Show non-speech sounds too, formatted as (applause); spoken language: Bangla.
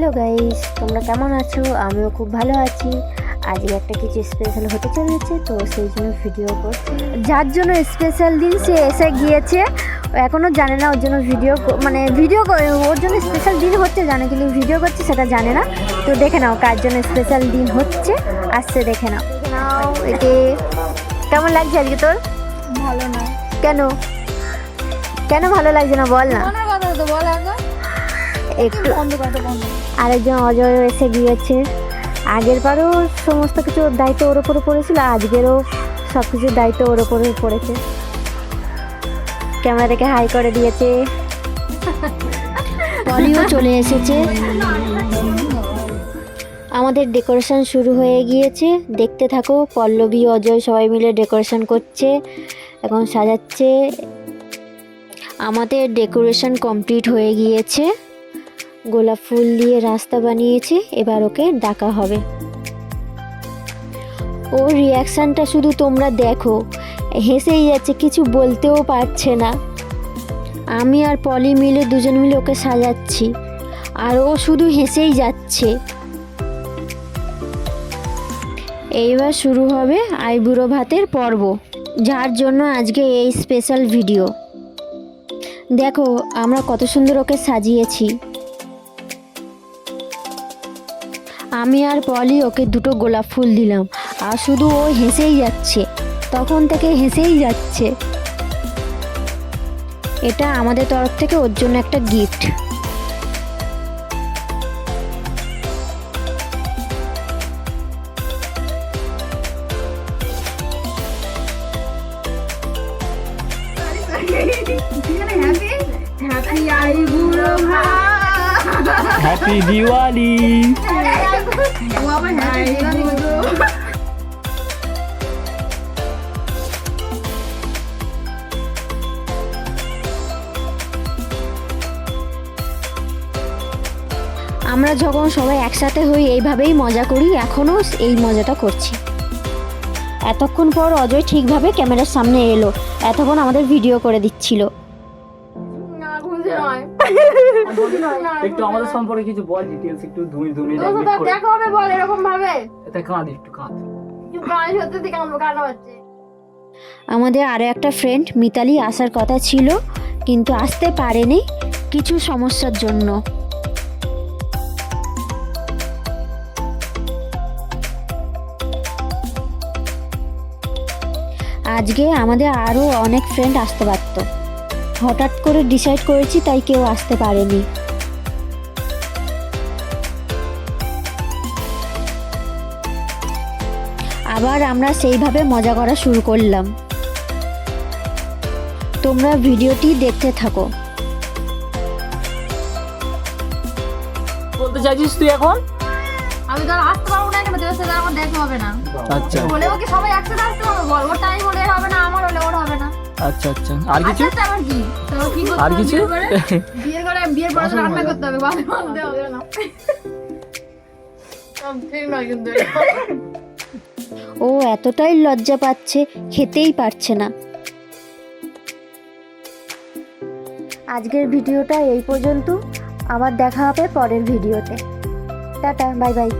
হ্যালো গাইস তোমরা কেমন আছো? আমিও খুব ভালো আছি। আজকে একটা কিছু স্পেশাল হতে চলেছে তো সেই জন্য ভিডিও করছি যার জন্য স্পেশাল দিন সে এসে গিয়েছে। এখনও জানে না ওর জন্য ভিডিও মানে ভিডিও ওর জন্য স্পেশাল দিন হচ্ছে জানে কিন্তু ভিডিও করছে সেটা জানে না। তো দেখে নাও কার জন্য স্পেশাল দিন হচ্ছে। আসছে দেখে নাও। এতে কেমন লাগছে আজকে তোর? ভালো না। কেন? কেন ভালো লাগছে না বল না। একটু বন্ধ আরেকজন অজয় এসে গিয়েছে। আগের বারও সমস্ত কিছু দায়িত্ব ওর ওপরে পড়েছিল, আজকেরও সব কিছুর দায়িত্ব ওর ওপরে পড়েছে। ক্যামেরা থেকে হাই করে দিয়েছে। পলিও চলে এসেছে। আমাদের ডেকোরেশন শুরু হয়ে গিয়েছে। দেখতে থাকো, পল্লবী, অজয় সবাই মিলে ডেকোরেশন করছে এখন সাজাচ্ছে। আমাদের ডেকোরেশন কমপ্লিট হয়ে গিয়েছে। গোলাপ ফুল দিয়ে রাস্তা বানিয়েছে, এবার ওকে ডাকা হবে। ওর রিয়াকশানটা শুধু তোমরা দেখো, হেসেই যাচ্ছে, কিছু বলতেও পারছে না। আমি আর পলি মিলে দুজন মিলে ওকে সাজাচ্ছি, আর ও শুধু হেসেই যাচ্ছে। এইবার শুরু হবে আইবুড়ো ভাতের পর্ব, যার জন্য আজকে এই স্পেশাল ভিডিও দেখো, আমরা কত সুন্দর ওকে সাজিয়েছি। আমি আর পলি ওকে দুটো গোলাপ ফুল দিলাম আর শুধু ও হেসেই যাচ্ছে তখন থেকে হেসেই যাচ্ছে। এটা আমাদের তরফ থেকে ওর জন্য একটা গিফট হ্যাপি আইবুড়ো (laughs) আমরা যখন সবাই একসাথে হই, এইভাবেই মজা করি। এখনও এই মজাটা করছি। এতক্ষণ পর অজয় ঠিকভাবে ক্যামেরার সামনে এলো। এতক্ষণ আমাদের ভিডিও করে দিচ্ছিল। (laughs) একটু আমাদের সম্পর্কে কিছু বল ডিটেলস একটু ধুমি ধুমি দেখা হবে বল এরকম ভাবে এটা কাঁদ একটু কাঁদ। চুপ সত্যি থেকে আমার কাটা হচ্ছে আমাদের আরও একটা ফ্রেন্ড মিতালি আসার কথা ছিল কিন্তু আসতে পারেনি কিছু সমস্যার জন্য। আজকে আমাদের আরও অনেক ফ্রেন্ড আসতে পারত। হঠাৎ করে ডিসাইড করেছি তাই কেউ আসতে পারেনি। আবার আমরা সেইভাবে মজা করা শুরু করলাম। তোমরা ভিডিওটি দেখতে থাকো। বলতে চাইছিস তুই এখন? আমি তো আর আসতে পারব না কেন তোর সাথে আমার দেখা হবে না। আচ্ছা। বলেও কি সবাই একসাথে আসতে হবে বল ওর টাইম হলে হবে না আমার হলে ওর হবে না। আচ্ছা আচ্ছা। আর কিছু? আচ্ছা আচ্ছা, আবার কি? তো কি করতে আর কিছু? বিয়ের? বিয়ের করে বিয়ের পরে রান্না করতে হবে বাবা বলতে হবে না। ও এতটাই লজ্জা পাচ্ছে খেতেই পারছে না। আজকের ভিডিওটা এই পর্যন্ত। আবার দেখা হবে পরের ভিডিওতে। Tata bye bye.